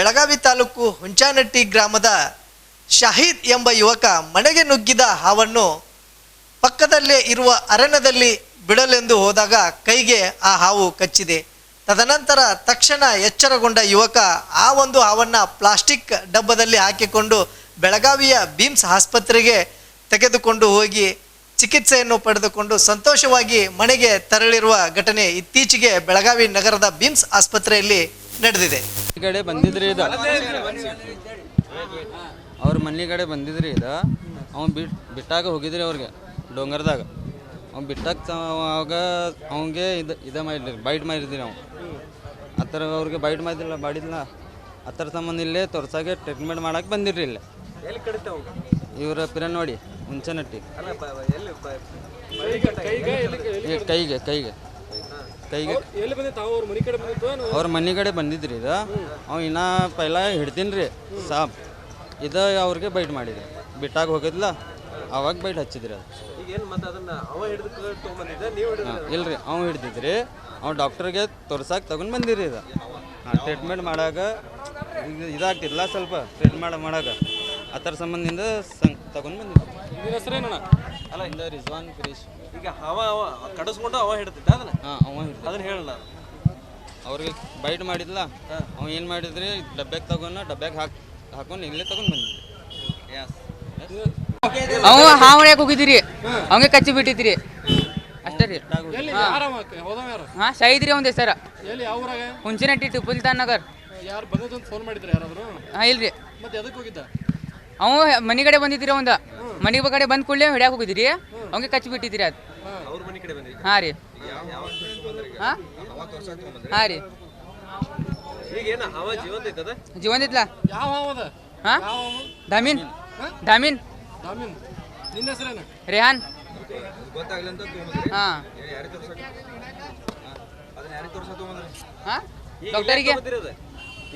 ಬೆಳಗಾವಿ ತಾಲೂಕು ಹುಂಚಾನಟ್ಟಿ ಗ್ರಾಮದ ಶಾಹಿದ್ ಎಂಬ ಯುವಕ ಮನೆಗೆ ನುಗ್ಗಿದ ಹಾವನ್ನು ಪಕ್ಕದಲ್ಲೇ ಇರುವ ಅರಣ್ಯದಲ್ಲಿ ಬಿಡಲೆಂದು ಹೋದಾಗ ಕೈಗೆ ಆ ಹಾವು ಕಚ್ಚಿದೆ. ತದನಂತರ ತಕ್ಷಣ ಎಚ್ಚರಗೊಂಡ ಯುವಕ ಆ ಒಂದು ಹಾವನ್ನು ಪ್ಲಾಸ್ಟಿಕ್ ಡಬ್ಬದಲ್ಲಿ ಹಾಕಿಕೊಂಡು ಬೆಳಗಾವಿಯ ಬೀಮ್ಸ್ ಆಸ್ಪತ್ರೆಗೆ ತೆಗೆದುಕೊಂಡು ಹೋಗಿ ಚಿಕಿತ್ಸೆಯನ್ನು ಪಡೆದುಕೊಂಡು ಸಂತೋಷವಾಗಿ ಮನೆಗೆ ತೆರಳಿರುವ ಘಟನೆ ಇತ್ತೀಚೆಗೆ ಬೆಳಗಾವಿ ನಗರದ ಬೀಮ್ಸ್ ಆಸ್ಪತ್ರೆಯಲ್ಲಿ ನಡೆದಿದೆ. ಕಡೆ ಬಂದಿದ್ರಿ ಇದು. ಅವ್ರ ಮನೆ ಕಡೆ ಬಂದಿದ್ರಿ ಇದು. ಅವ್ನು ಬಿಟ್ ಬಿಟ್ಟಾಗ ಹೋಗಿದ್ರಿ ಅವ್ರಿಗೆ ಡೋಂಗರ್ದಾಗ. ಅವ್ನು ಬಿಟ್ಟಾಗ ಅವಾಗ ಅವ್ನಿಗೆ ಇದು ಇದು ಮಾಡಿದ್ರಿ ಬೈಟ್ ಮಾಡಿದ್ರಿ ನಾವು. ಆ ಥರ ಅವ್ರಿಗೆ ಬೈಟ್ ಮಾಡಿದಿಲ್ಲ ಮಾಡಿದ್ಲ ಆ ಥರ ಸಂಬಂಧ ಇಲ್ಲೇ ತೋರ್ಸಾಗೆ ಟ್ರೀಟ್ಮೆಂಟ್ ಮಾಡಕ್ಕೆ ಬಂದಿರ್ರಿ ಇಲ್ಲೇ. ಇವ್ರ ಪಿರ ನೋಡಿ ಹುಂಚನಟ್ಟಿ. ಕೈಗೆ ಕೈಗೆ. ಕೈಗೆ ಎಲ್ಲಿ ಬಂದಿತ್ತು ಅವ್ರ ಮನೆ ಕಡೆ ಬಂದಿತ್ತು ಏನು ಅವ್ರ ಮನೆ ಕಡೆ ಬಂದಿದ್ರಿ ಇದು. ಅವ ಇನ್ನ ಪೈಲ ಹಿಡ್ತೀನಿ ರೀ. ಸಾಬ್ ಇದು ಅವ್ರಿಗೆ ಬೈಟ್ ಮಾಡಿದ್ರಿ ಬಿಟ್ಟಾಗ ಹೋಗಿದ್ಲ ಅವಾಗ ಬೈಟ್ ಹಚ್ಚಿದ್ರಿ ಅದು. ಈಗ ಏನು ಮತ್ತೆ ಅದನ್ನ ಅವ ಹಿಡಿದು ತೊಗೊಂಬಂದಿದ್ದ ನೀವು ಹಿಡಿದು ಹಾಂ ಇಲ್ರಿ ಅವ ಹಿಡ್ದಿದ್ರಿ. ಅವ್ ಡಾಕ್ಟರ್ಗೆ ತೋರ್ಸಾಕ್ ತಗೊಂಡ್ ಬಂದಿರಿ ಇದು. ಹಾಂ ಟ್ರೀಟ್ಮೆಂಟ್ ಮಾಡಾಗ ಇದು ಇದಾಗ್ತಿಲ್ಲ ಸ್ವಲ್ಪ ಟ್ರೀಟ್ಮೆಂಟ್ ಮಾಡಾಗ. ಥರ ಸಂಬಂಧದಿಂದ ತಗೊಂಡ್ ತಗೊಂಡು ಬಂದಿದ್ರಿ ನಿನ್ನ ಹೆಸರೇನಣ್ಣ ಅಲ್ಲ ಇಂದ ರಿಜ್ವಾನ್ ಗಿರೀಶ್. ಈಗ ಅವ ಅವ ಕಡಿಸ್ಕೊಂಡು ಅವ ಹಿಡ್ತಿದ್ದ ಅದನ್ನ? ಹಾಂ ಅವ ಹಿಡ್ದ ಅದನ್ನ ಹೇಳಲ್ಲ ಅವ್ರಿಗೆ ಬೈಟ್ ಮಾಡಿದ್ಲ. ಅವ ಏನು ಮಾಡಿದ್ರಿ? ಡಬ್ಬ್ಯಾಗ ತಗೊಂಡು ಡಬ್ಬ್ಯಾಗ ಹಾಕ್ ಹಾಕೊಂಡು ಇಲ್ಲೇ ತಗೊಂಡು ಯಸ್ ಅವ ಯಾಕೆ ಹೋಗಿದ್ರಿ ಅವಂಗೆ ಕಚ್ಚಿ ಬಿಟ್ಟಿದ್ರಿ. ಅಷ್ಟೇ ರೀ. ಹಾ. ಸೈದ್ರಿ ಒಂದ್ ಹೆಸರ. ಹುಂಚಿನಟ್ಟಿ ಟಿಪ್ಪುಲ್ತಾನ್ ನಗರ್. ಯಾರು ಬಂದದ್ದು ಫೋನ್ ಮಾಡಿದ್ರೆ ಯಾರಾದ್ರು? ಹಾ ಇಲ್ರಿ. ಮತ್ತೆ ಎದಕ್ಕೆ ಹೋಗಿದ್ದ? ಅವ ಮನೆ ಕಡೆ ಬಂದಿದ್ರಿ ಒಂದ? ಮನೆ ಕಡೆ ಬಂದ್ ಕೂಡಲೇ ಹೊಡ್ಯಾಕ ಹೋಗಿದ್ದೀರಿ? ಅವಂಗೆ ಕಚ್ಚಿ ಬಿಟ್ಟಿದ್ದೀರಿ ಅದು. ಅವ್ರ ಮನೆ ಕಡೆ ಬಂದ್ರಿ ಹಾ ರೀ. ಹಾ? ಹಾ ರೀ. ಈಗ ಏನ ಹವ ಜೀವಂತ ಅದ? ಹಾ? ದಾಮಿನ್. ದಾಮಿನ್. ರೇಹಾನ್. ಹಾ. ಹಾ ಡಾಕ್ಟರಿಗೆ.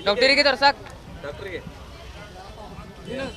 ಡಾಕ್ಟರಿಗೆ ತೋರ್ಸಾಕ್. ಡಾಕ್ಟರ್ಗೆ? Yeah.